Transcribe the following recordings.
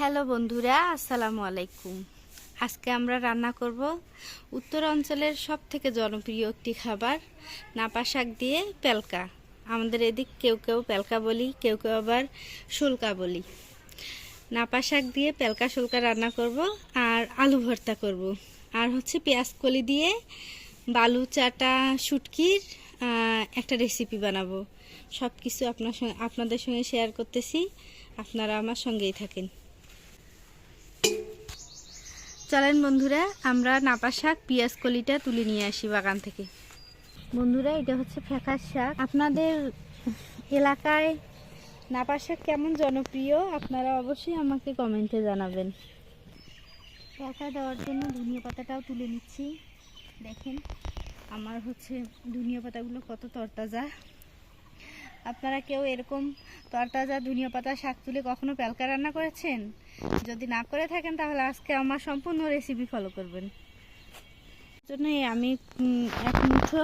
Hello বন্ধুরা, আসসালামু আলাইকুম। আজকে আমরা রান্না করব উত্তর অঞ্চলের সব থেকে জনপ্রিয় একটি খাবার, নাপা শাক দিয়ে পেলকা আমাদের এদিক কেউ কেউ পেলকা বলি, কেউ কেউ আবার শুলকা বলি। নাপা শাক দিয়ে পেলকা শুলকা রান্না করব আর আলু ভর্তা করব। আর হচ্ছে পেঁয়াজ কলি দিয়ে বালু, চাটা, শুটকির একটা রেসিপি বানাবো। সব কিছু আপনার সঙ্গে, আপনাদের সঙ্গে শেয়ার করতেছি। আপনারা আমার সঙ্গেই থাকেন। চলেন বন্ধুরা, আমরা নাপা শাক, পেঁয়াজ কলিটা তুলে নিয়ে আসি বাগান থেকে। বন্ধুরা, এটা হচ্ছে ফেকার শাক। আপনাদের এলাকায় নাপা শাক কেমন জনপ্রিয়? আপনারা অবশ্যই আমাকে কমেন্টে জানাবেন। ফেকা দেওয়ার জন্য ধনিয়া পাতাটাও তুলে নিচ্ছি। দেখেন, আমার হচ্ছে ধনিয়া পাতাগুলো কত তরতাজা। আপনারা কেউ এরকম তরতাজা ধনিয়া পাতা শাক তুলে কখনো পেলকা রান্না করেছেন? যদি না করে থাকেন, তাহলে আজকে আমার সম্পূর্ণ রেসিপি ফলো করবেন। জন্যই আমি এক মুঠো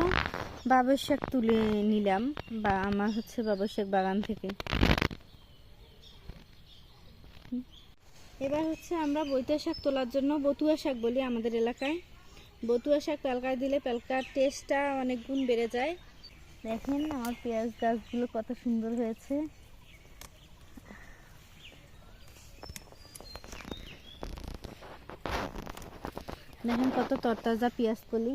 বাবর শাক তুলে নিলাম, বা আমার হচ্ছে বাবর শাক বাগান থেকে। এবার হচ্ছে আমরা বৈতা শাক তোলার জন্য বতুয়া শাক বলি আমাদের এলাকায়। বতুয়া শাক পেলকায় দিলে পেলকার টেস্টটা অনেক গুণ বেড়ে যায়। দেখেন আমার পেঁয়াজ গাছগুলো কত সুন্দর হয়েছে। দেখেন কত তরতাজা পেঁয়াজ কলি।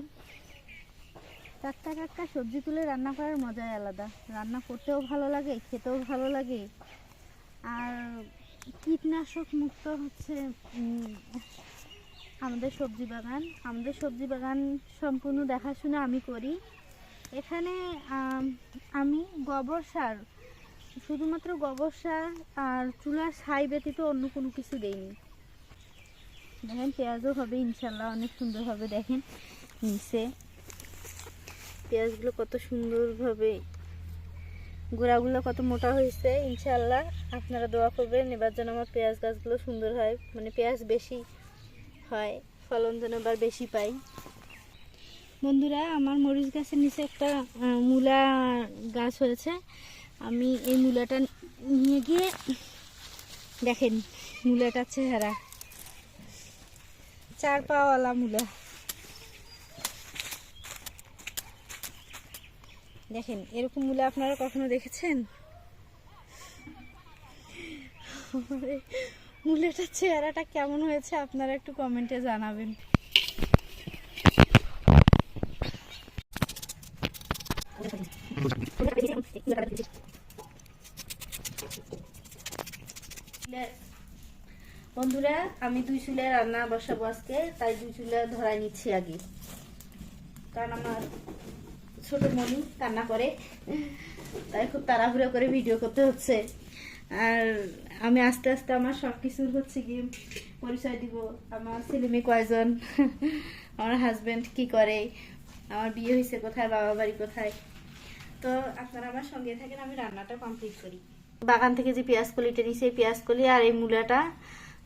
টাটকা টাটকা সবজি তুলে রান্না করার মজাই আলাদা। রান্না করতেও ভালো লাগে, খেতেও ভালো লাগে। আর কীটনাশক মুক্ত হচ্ছে আমাদের সবজি বাগান। আমাদের সবজি বাগান সম্পূর্ণ দেখাশোনা আমি করি। এখানে, আমি গোবর সার, শুধুমাত্র গোবর সার আর চুলার ছাই ব্যতীত অন্য কোনো কিছু দেইনি। দেখেন, পেঁয়াজও হবে ইনশাল্লাহ অনেক সুন্দর হবে, দেখেন, নিচে। পেঁয়াজগুলো কত সুন্দরভাবে গোড়াগুলো কত মোটা হয়েছে ইনশাল্লাহ আপনারা দোয়া করবেন, এবার যেন আমার পেঁয়াজ গাছগুলো সুন্দর হয় মানে পেঁয়াজ বেশি হয়, ফলন যেন এবার বেশি পাই। বন্ধুরা, আমার মরিচ গাছের নিচে একটা মূলা গাছ হয়েছে। আমি এই মূলাটা নিয়ে গিয়ে, দেখেন মূলাটার চেহারা। চার পাওয়ালা মূলা। দেখেন, এরকম মূলা আপনারা কখনো দেখেছেন? মূলাটার চেহারাটা কেমন হয়েছে আপনারা একটু কমেন্টে জানাবেন। বন্ধুরা আমি দুই চুলে রান্না বসাবো আজকে, তাই দুই চুলে ধরাই নিচ্ছি আগে। কারণ আমার ছোট মনি কান্না করে, তাই খুব তাড়াহুড়ো করে ভিডিও করতে হচ্ছে। আর আমি আস্তে আস্তে আমার সব কিছুর হচ্ছে কি পরিচয় দিব। আমার ছেলে মেয়ে কয়জন? আমার হাজব্যান্ড কি করে? আমার বিয়ে হয়েছে কোথায়? বাবা বাড়ি কোথায়? তো আপনারা আমার সঙ্গে থাকেন, আমি রান্নাটা কমপ্লিট করি। বাগান থেকে যে পেঁয়াজ কলিটা নিয়েছি, এই পেঁয়াজ কলি আর এই মূলাটা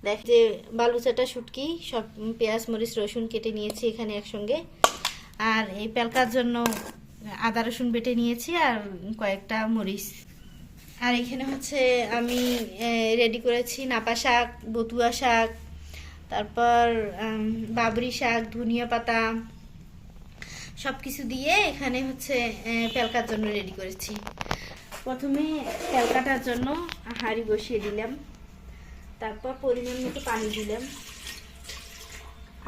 দেখ যে বালুচাটা শুটকি সব পেঁয়াজ মরিচ রসুন কেটে নিয়েছি এখানে একসঙ্গে। আর এই পেলকার জন্য আদা রসুন বেটে নিয়েছি আর কয়েকটা মরিচ। আর এখানে হচ্ছে আমি রেডি করেছি নাপা শাক বতুয়া শাক তারপর বাবরি শাক ধনিয়া পাতা। সব কিছু দিয়ে এখানে হচ্ছে আহ, পেলকার জন্য রেডি করেছি। প্রথমে পেলকাটার জন্য হাঁড়ি বসিয়ে দিলাম। তারপর পরিমাণ মতো পানি দিলাম।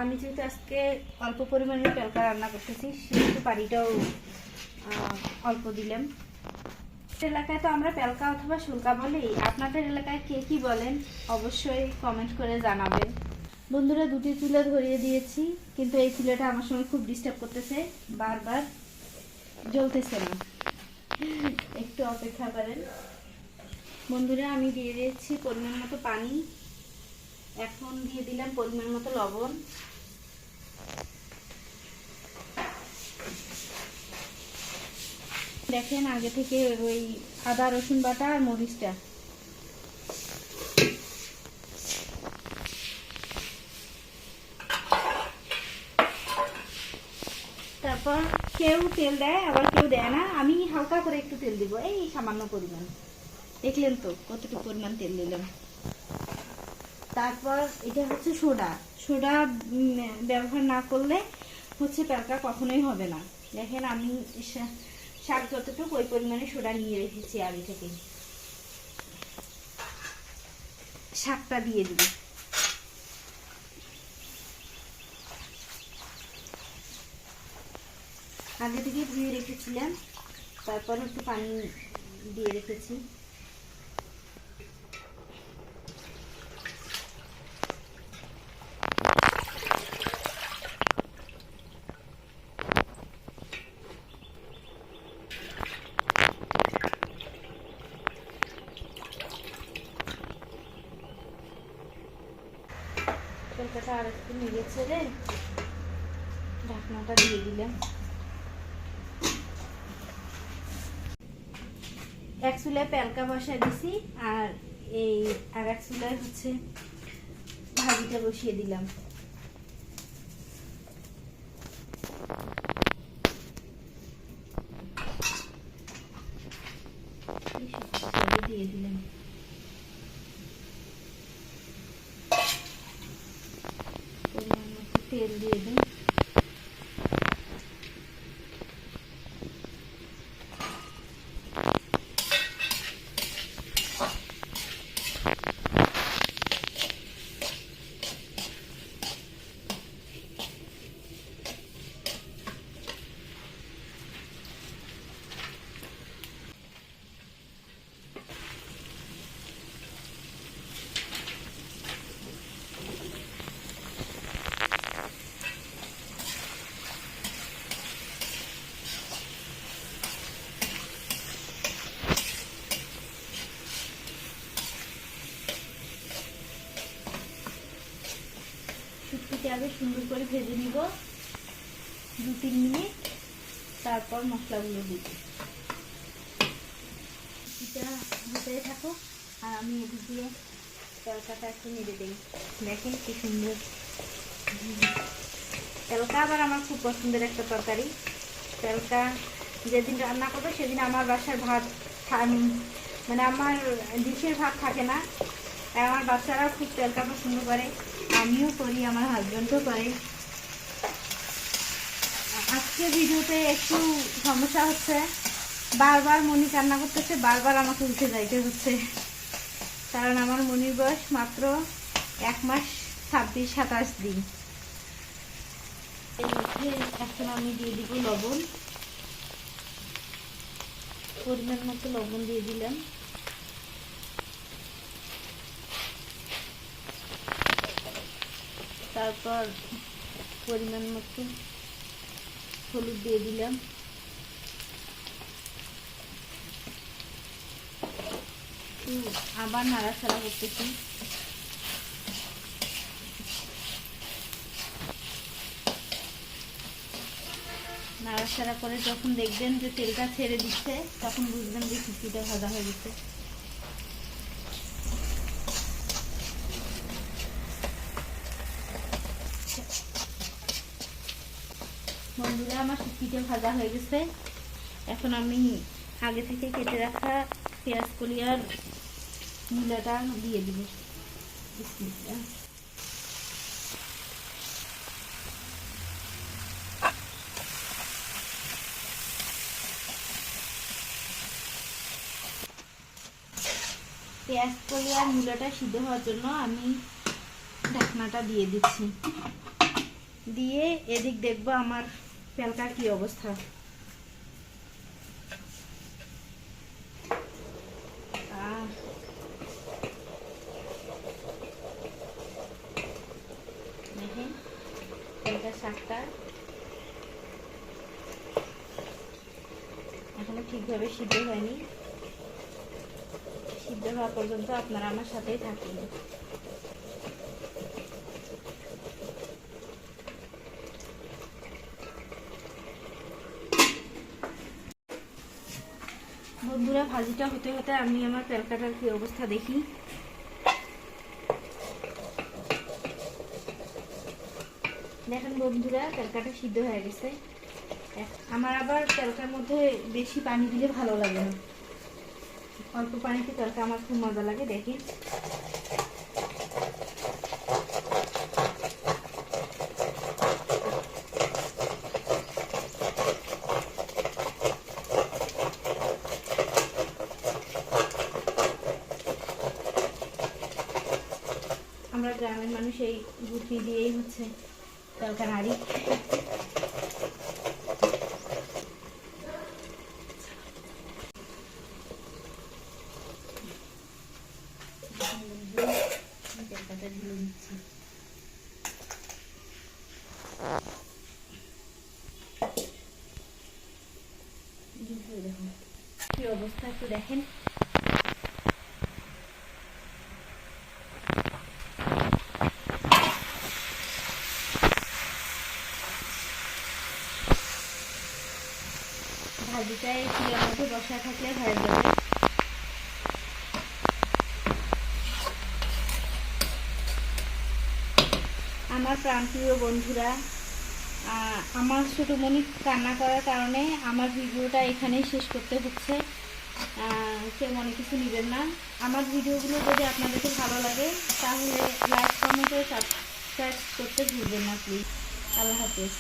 আমি যেহেতু আজকে অল্প পরিমাণে পেলকা রান্না করতেছি, সেহেতু পানিটাও অল্প দিলাম। এলাকায় তো আমরা পেলকা অথবা শুল্কা বলি আপনাদের এলাকায় কে কি বলেন অবশ্যই কমেন্ট করে জানাবেন। বন্ধুরা, দুটি চুলা ধরিয়ে দিয়েছি, কিন্তু এই চুলাটা আমার সঙ্গে খুব ডিস্টার্ব করতেছে, বারবার জ্বলতেছে না। একটু অপেক্ষা করেন। বন্ধুরা, আমি দিয়ে দিয়েছি পরিমাণ মতো পানি। এখন দিয়ে দিলাম পরিমাণ মতো লবণ। দেখেন আগে থেকে ওই আদা, রসুন বাটা আর মরিচটা। তারপর কেউ তেল দেয়, আবার কেউ দেয় না। আমি হালকা করে একটু তেল দিব, এই সামান্য পরিমাণ। দেখলেন তো কতটুকু পরিমাণ তেল দিলাম। তারপর এটা হচ্ছে সোডা। সোডা ব্যবহার না করলে হচ্ছে প্যালকা কখনোই হবে না। দেখেন আমি শাক যতটুকু ওই পরিমাণে সোডা নিয়ে রেখেছি আগে থেকে। শাকটা দিয়ে দিব। আগে থেকে ধুয়ে রেখেছিলাম। তারপর একটু পানি দিয়ে রেখেছি। তরকাটা আর একটু নেড়ে ছেড়ে ঢাকনাটা দিয়ে দিলাম। এক চুলায় প্যালকা বসায় দিছি, আর এই আর এক চুলায় হচ্ছে ভাজিটা বসিয়ে দিলাম দিয়ে দিলাম পরিমাণ মতো তেল দিয়ে দিই শুটকিটা আগে সুন্দর করে ভেজে নিব। দু, তিন মিনিট। তারপর মশলাগুলো দিব। হতে থাকো। আর আমি এদিক দিয়ে তরকাটা একটু নেড়ে দিই। দেখেন কি সুন্দর। তেলকা আবার আমার খুব পছন্দের একটা তরকারি। তেলকা যেদিন রান্না করব সেদিন আমার বাসার ভাত মানে আমার ডিশের ভাত থাকে না। আমার বাচ্চারাও খুব তেলকা পছন্দ করে। আমিও করি, আমার হাজব্যান্ডও করে। আজকে ভিডিওতে একটু সমস্যা হচ্ছে। বারবার মনি কান্না করতেছে, বারবার আমাকে উঠে যাইতে হচ্ছে। কারণ আমার মনির বয়স মাত্র এক মাস ছাব্বিশ সাতাশ দিন। এখন আমি দিয়ে দিব লবণ। পরিমাণ মতো লবণ দিয়ে দিলাম। তারপর পরিমাণ মতো হলুদ দিয়ে দিলাম। আবার নাড়াচাড়া করতেছি। নাড়াচাড়া করে যখন দেখবেন যে তেলটা ছেড়ে দিচ্ছে, তখন বুঝবেন যে খিচুড়িটা ভাজা হয়ে গেছে। বন্ধুরা আমার শুকিটা ভাজা হয়ে গেছে। এখন আমি আগে থেকে কেটে রাখা পেঁয়াজ কলিয়ার মূলাটা দিয়ে দিব। পেঁয়াজ কলিয়ার মূলাটা সিদ্ধ হওয়ার জন্য আমি ঢাকনাটা দিয়ে দিচ্ছি। দিয়ে এদিক দেখব আমার পেলকার কি অবস্থা? এখনও ঠিকভাবে সিদ্ধ হয়নি। সিদ্ধ হওয়া পর্যন্ত আপনারা আমার সাথেই থাকুন। বন্ধুরা, ভাজিটা হতে হতে আমি আমার প্যালকাটার কি অবস্থা দেখি। দেখেন বন্ধুরা তেলকাটা সিদ্ধ হয়ে গেছে। আমার আবার তেলকার মধ্যে বেশি পানি দিলে ভালো লাগে না। অল্প পানিতে তেলকা আমার খুব মজা লাগে দেখি আমরা বুদ্ধি দিয়েই হচ্ছে তরকা নাড়ি তেলপাতা ঢেলে দিচ্ছি এই দেখুন কি অবস্থা একটু দেখেন। ভাজিটাই চুলের মধ্যে বসা থাকলে হয়ে যাবে। আমার প্রান্তীয় বন্ধুরা আমার ছোটোমণি কান্না করার কারণে আমার ভিডিওটা এখানেই শেষ করতে হচ্ছে। কেউ মনে কিছু নেবেন না। আমার ভিডিওগুলো যদি আপনাদেরকে ভালো লাগে, তাহলে লাইক কমেন্ট সাবস্ক্রাইব করতে ভুলবেন না প্লিজ আল্লাহ হাফেজ।